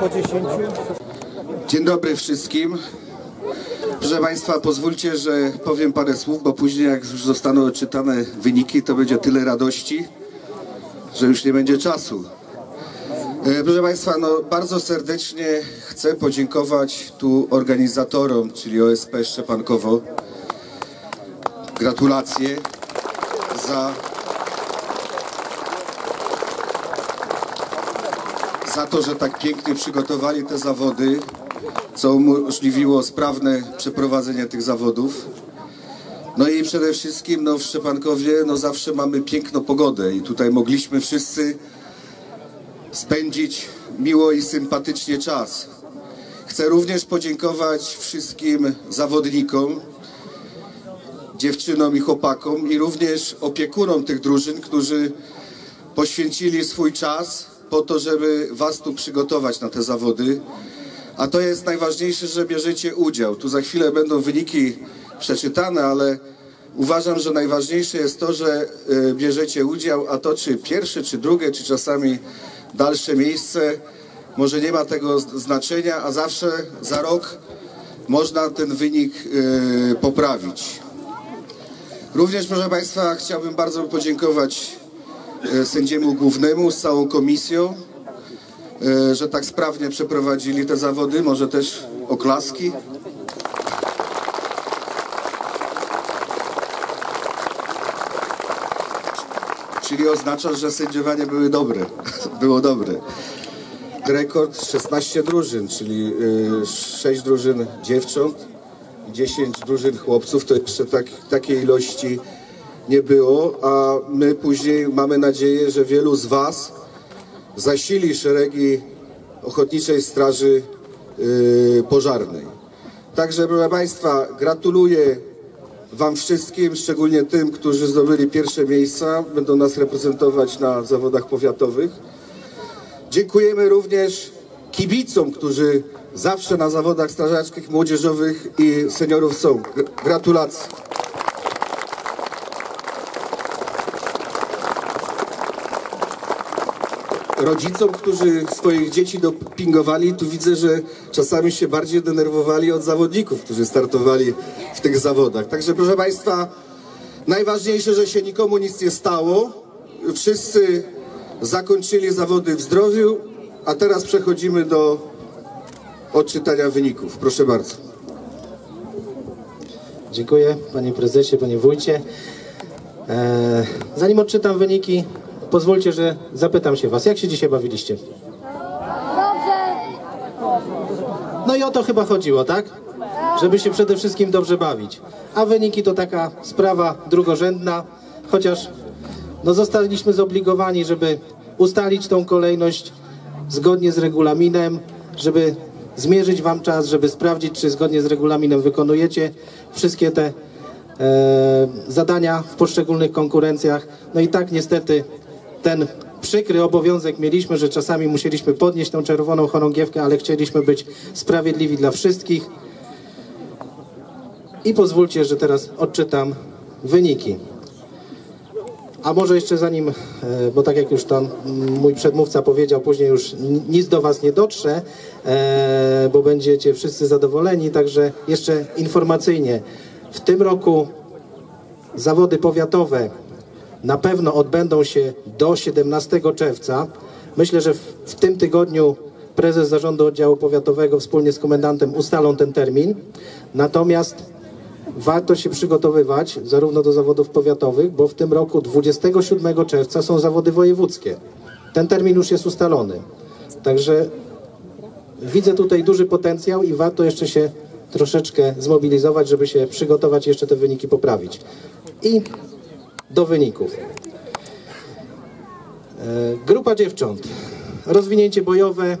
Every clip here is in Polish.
po 10. Dzień dobry wszystkim. Proszę Państwa, pozwólcie, że powiem parę słów, bo później jak już zostaną odczytane wyniki, to będzie tyle radości, że już nie będzie czasu. E, Proszę Państwa, no bardzo serdecznie chcę podziękować tu organizatorom, czyli OSP Szczepankowo. Gratulacje za za to, że tak pięknie przygotowali te zawody, co umożliwiło sprawne przeprowadzenie tych zawodów. No i przede wszystkim no, w Szczepankowie no, zawsze mamy piękną pogodę i tutaj mogliśmy wszyscy spędzić miło i sympatycznie czas. Chcę również podziękować wszystkim zawodnikom, dziewczynom i chłopakom i również opiekunom tych drużyn, którzy poświęcili swój czas po to, żeby Was tu przygotować na te zawody. A to jest najważniejsze, że bierzecie udział. Tu za chwilę będą wyniki przeczytane, ale uważam, że najważniejsze jest to, że y, bierzecie udział, a to czy pierwsze, czy drugie, czy czasami dalsze miejsce, może nie ma tego znaczenia, a zawsze za rok można ten wynik y, poprawić. Również, proszę Państwa, chciałbym bardzo podziękować e, sędziemu głównemu z całą komisją, e, że tak sprawnie przeprowadzili te zawody. Może też oklaski. Czyli oznacza, że sędziowanie były dobre. Było dobre. Rekord 16 drużyn, czyli 6 drużyn dziewcząt i 10 drużyn chłopców. To jeszcze tak, takiej ilości nie było, a my później mamy nadzieję, że wielu z Was zasili szeregi Ochotniczej Straży yy, Pożarnej. Także, proszę Państwa, gratuluję Wam wszystkim, szczególnie tym, którzy zdobyli pierwsze miejsca, będą nas reprezentować na zawodach powiatowych. Dziękujemy również kibicom, którzy zawsze na zawodach strażackich, młodzieżowych i seniorów są. Gr- Gratulacje. Rodzicom, którzy swoich dzieci dopingowali, tu widzę, że czasami się bardziej denerwowali od zawodników, którzy startowali w tych zawodach. Także proszę Państwa, najważniejsze, że się nikomu nic nie stało. Wszyscy zakończyli zawody w zdrowiu, a teraz przechodzimy do odczytania wyników. Proszę bardzo. Dziękuję panie prezesie, panie wójcie. E, zanim odczytam wyniki, pozwólcie, że zapytam się was, jak się dzisiaj bawiliście? No i o to chyba chodziło, tak? Żeby się przede wszystkim dobrze bawić. A wyniki to taka sprawa drugorzędna, chociaż no zostaliśmy zobligowani, żeby ustalić tą kolejność zgodnie z regulaminem, żeby zmierzyć wam czas, żeby sprawdzić, czy zgodnie z regulaminem wykonujecie wszystkie te e, zadania w poszczególnych konkurencjach. No i tak niestety ten przykry obowiązek mieliśmy, że czasami musieliśmy podnieść tą czerwoną chorągiewkę, ale chcieliśmy być sprawiedliwi dla wszystkich. I pozwólcie, że teraz odczytam wyniki. A może jeszcze zanim, e, bo tak jak już tam mój przedmówca powiedział, później już nic do Was nie dotrze, e, bo będziecie wszyscy zadowoleni, także jeszcze informacyjnie. W tym roku zawody powiatowe na pewno odbędą się do 17 czerwca. Myślę, że w, w tym tygodniu prezes zarządu oddziału powiatowego wspólnie z komendantem ustalą ten termin. Natomiast warto się przygotowywać zarówno do zawodów powiatowych, bo w tym roku 27 czerwca są zawody wojewódzkie. Ten termin już jest ustalony. Także widzę tutaj duży potencjał i warto jeszcze się troszeczkę zmobilizować, żeby się przygotować i jeszcze te wyniki poprawić. I do wyników. E, Grupa dziewcząt. Rozwinięcie bojowe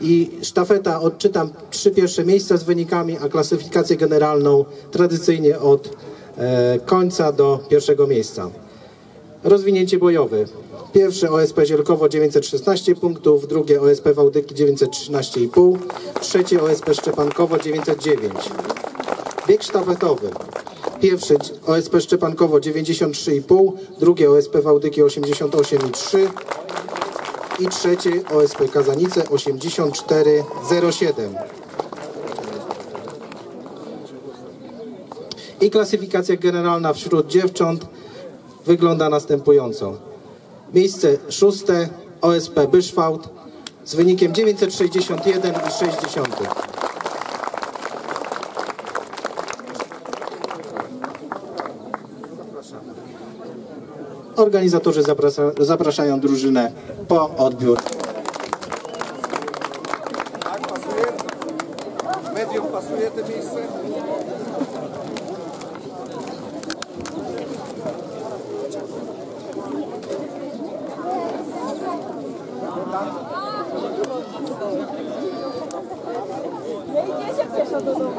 i sztafeta. Odczytam trzy pierwsze miejsca z wynikami, a klasyfikację generalną tradycyjnie od e, końca do pierwszego miejsca. Rozwinięcie bojowe. Pierwsze OSP Zielkowo 916 punktów, drugie OSP Wałdyki 913,5, trzecie OSP Szczepankowo 909. Bieg sztafetowy. Pierwszy OSP Szczepankowo 93,5, drugie OSP Wałdyki 88,3, i trzeciej OSP Kazanice 8407. I klasyfikacja generalna wśród dziewcząt wygląda następująco. Miejsce szóste OSP Byszwałt z wynikiem 961,6. Organizatorzy zaprasza, zapraszają drużynę po odbiór. Tak, pasuje? Medium pasuje to miejsce? Do domu.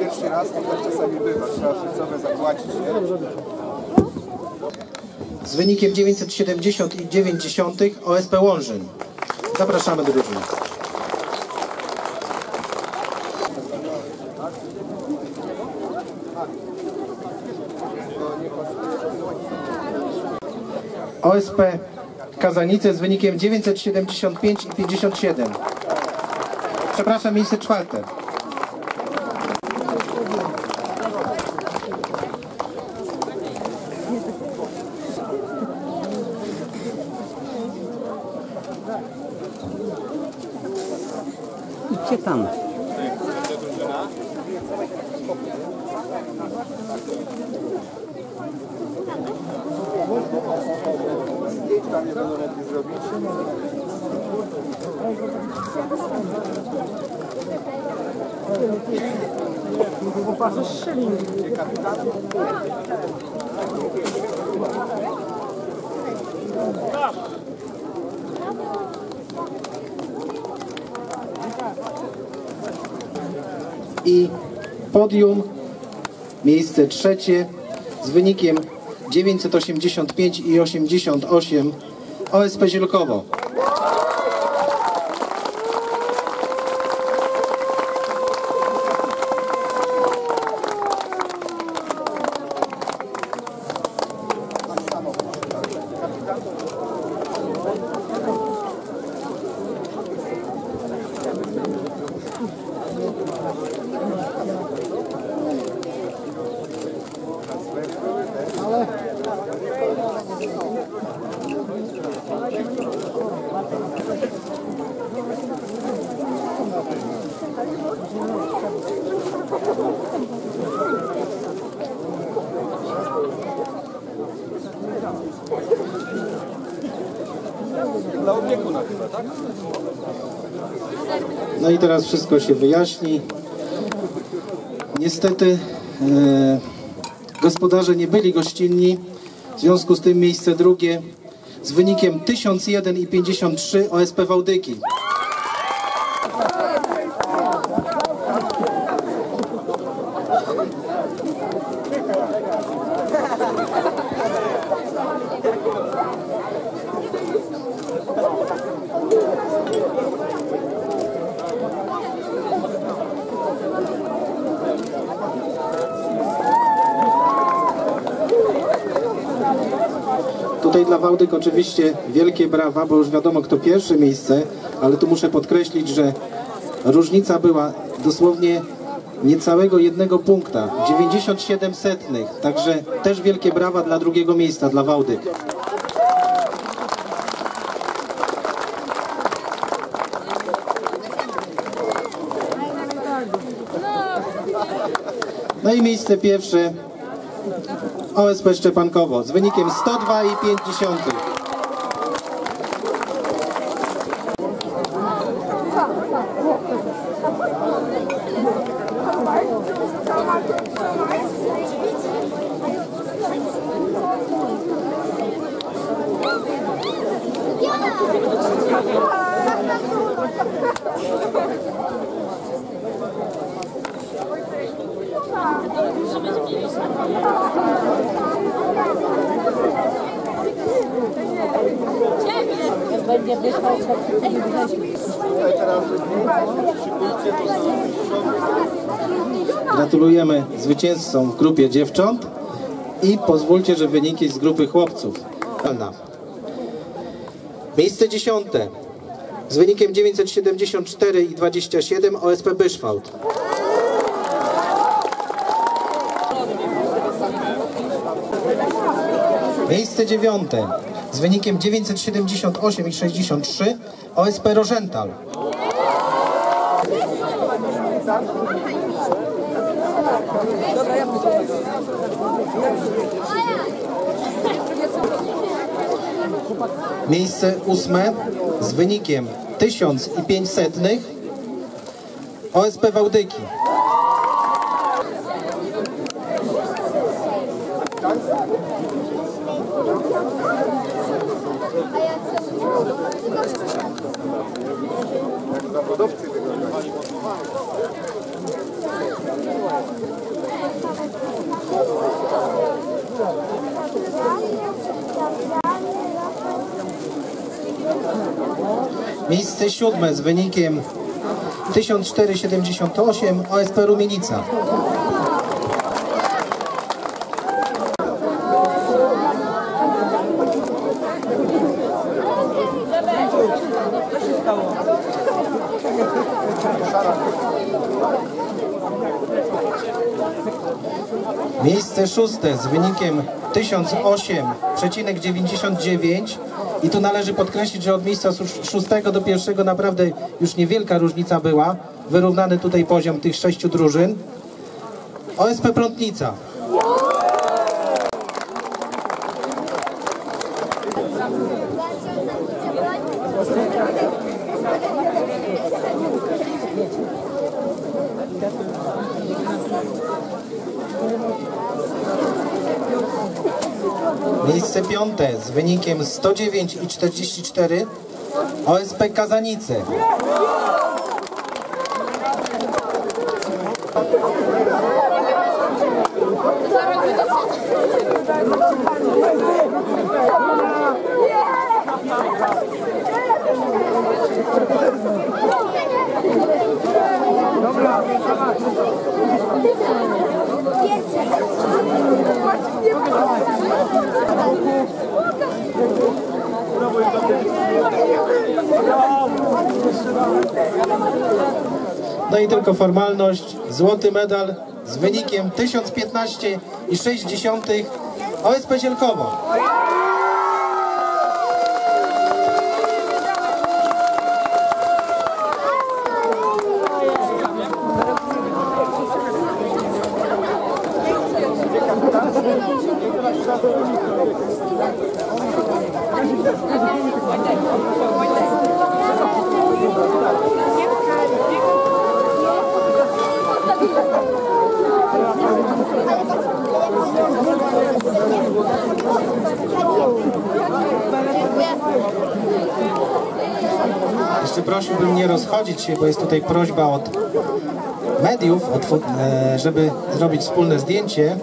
Pierwszy raz to tak czasami bywa, trzeba wszystko zapłacić, nie? Z wynikiem 970,9 OSP Łążyn. Zapraszamy drużynę. OSP Kazanice z wynikiem 975,57. Przepraszam, miejsce czwarte. Idźcie tam. Tam nie będą mogli zrobić. I podium, miejsce trzecie z wynikiem 985 i 88 OSP Zielkowo. No i teraz wszystko się wyjaśni. Niestety e, gospodarze nie byli gościnni, w związku z tym miejsce drugie z wynikiem 1001,53 OSP Wałdyki. Tutaj dla Wałdyk oczywiście wielkie brawa, bo już wiadomo kto pierwsze miejsce, ale tu muszę podkreślić, że różnica była dosłownie niecałego jednego punkta, 97 setnych, także też wielkie brawa dla drugiego miejsca, dla Wałdyk. No i miejsce pierwsze OSP Szczepankowo z wynikiem 102,5. Gratulujemy zwycięzcom w grupie dziewcząt. I pozwólcie, że wyniki z grupy chłopców. Miejsce dziesiąte z wynikiem 974 i 27 OSP Byszwałt. Miejsce dziewiąte z wynikiem 978 i 63 OSP Rożental. Miejsce ósme z wynikiem 1500 OSP Wałdyki. Miejsce siódme z wynikiem 1478 OSP Rumienica. Miejsce szóste z wynikiem 1008,99 i tu należy podkreślić, że od miejsca szóstego do pierwszego naprawdę już niewielka różnica była. Wyrównany tutaj poziom tych sześciu drużyn. OSP Prątnica. Miejsce piąte z wynikiem 109,44 OSP Kazanice. No i tylko formalność. Złoty medal z wynikiem 1015,6 OSP Zielkowo. Jeszcze prosiłbym nie rozchodzić się, bo jest tutaj prośba od mediów, od, e, żeby zrobić wspólne zdjęcie.